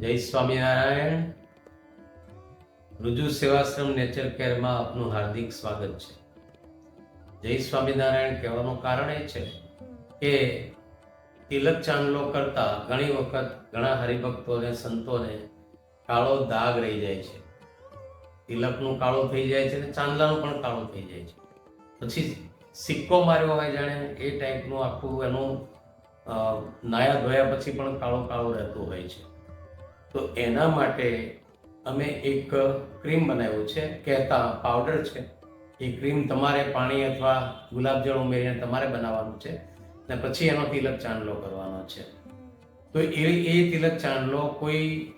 જય સ્વામિનારાયણ. રુજુ સેવાશ્રમ નેચર કેરમાં આપનું હાર્દિક સ્વાગત છે. જય સ્વામિનારાયણ કહેવાનું કારણ એ છે કે તિલક ચાંદલો કરતા ઘણી વખત ઘણા હરિભક્તોને, સંતોને કાળો દાગ રહી જાય છે. તિલકનું કાળો થઈ જાય છે અને ચાંદલાનું પણ કાળો થઈ જાય છે. પછી સિક્કો માર્યો હોય જાણે એ ટાઈપનું આખું એનું નાયા ધોયા પછી પણ કાળો કાળો રહેતું હોય છે. તો એના માટે અમે એક ક્રીમ બનાવ્યું છે, કહેતા પાવડર છે. એ ક્રીમ તમારે પાણી અથવા ગુલાબજળ ઉમેરીને તમારે બનાવવાનું છે ને પછી એનો તિલક ચાંદલો કરવાનો છે. તો એ એ તિલક ચાંદલો કોઈ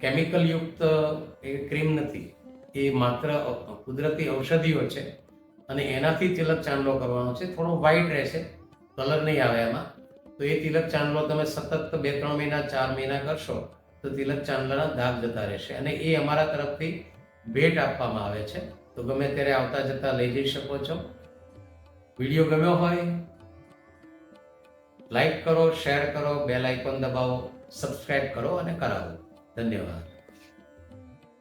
કેમિકલયુક્ત એ ક્રીમ નથી. એ માત્ર કુદરતી ઔષધિઓ છે અને એનાથી તિલક ચાંદલો કરવાનો છે. થોડો વ્હાઈટ રહેશે કલર નહીં આવે એમાં. તો એ તિલક ચાંદલો તમે સતત બે, ત્રણ મહિના, ચાર મહિના કરશો, તો તિલક ચાંદલાના દાગ જતા રહેશે. અને એ અમારા તરફથી ભેટ આપવામાં આવે છે. તો ગમે ત્યારે આવતા જતા લઈ જઈ શકો છો. વીડિયો ગમ્યો હોય, લાઈક કરો, શેર કરો, બેલ આઇકોન દબાવો, સબસ્ક્રાઇબ કરો અને કરાવો. ધન્યવાદ.